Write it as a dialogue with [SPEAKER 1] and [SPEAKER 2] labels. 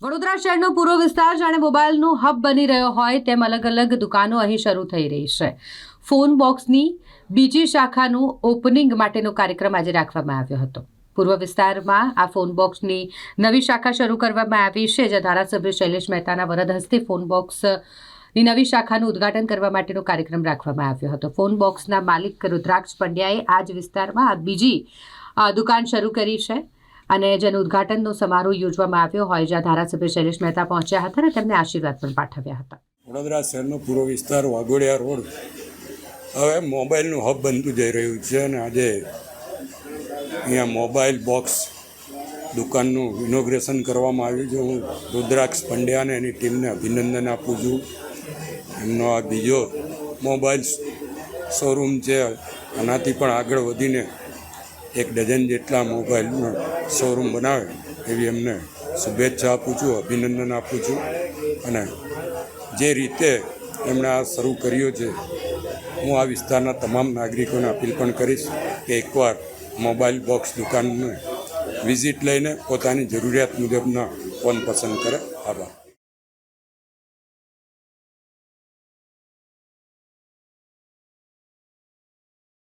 [SPEAKER 1] વડોદરા શહેરનો પૂર્વ વિસ્તાર જાણે મોબાઈલનું હબ બની રહ્યો હોય તેમ અલગ અલગ દુકાનો અહીં શરૂ થઈ રહી છે. ફોન બોક્સની બીજી શાખાનું ઓપનિંગ માટેનો કાર્યક્રમ આજે રાખવામાં આવ્યો હતો. પૂર્વ વિસ્તારમાં આ ફોન બોક્સની નવી શાખા શરૂ કરવામાં આવી છે જે ધારાસભ્ય શૈલેષ મહેતાના વરદ હસ્તે ફોન બોક્સની નવી શાખાનું ઉદ્ઘાટન કરવા માટેનો કાર્યક્રમ રાખવામાં આવ્યો હતો. ફોન બોક્સના માલિક રુદ્રાક્ષ પંડ્યાએ આ જ વિસ્તારમાં બીજી દુકાન શરૂ કરી છે. અને જેનું ઉદ્ઘાટનનો સમારોહ યોજવામાં આવ્યો હોય, જ્યાં ધારાસભ્ય શૈલેષ મહેતા પહોંચ્યા હતા અને તેમને આશીર્વાદ પણ પાઠવ્યા હતા.
[SPEAKER 2] વડોદરા શહેરનો પૂરો વિસ્તાર વાઘોડિયા રોડ. હવે મોબાઈલનું હબ બનતું જઈ રહ્યું છે અને આજે અહીંયા મોબાઈલ બોક્સ દુકાનનું ઇનોગ્રેશન કરવામાં આવ્યું છે. હું રુદ્રાક્ષ પંડ્યાને એની ટીમને અભિનંદન આપું છું. એમનો આ બીજો મોબાઈલ શોરૂમ છે. આનાથી પણ આગળ વધીને એક ડઝન જેટલા મોબાઈલનો શોરૂમ બનાવે એવી એમને શુભેચ્છા આપું છું, અભિનંદન આપું છું. અને જે રીતે એમણે આ શરૂ કર્યો છે, હું આ વિસ્તારના તમામ નાગરિકોને અપીલ પણ કરીશ કે એકવાર મોબાઈલ બોક્સ દુકાનને વિઝિટ લઈને પોતાની જરૂરિયાત મુજબના ફોન પસંદ કરે. આભાર.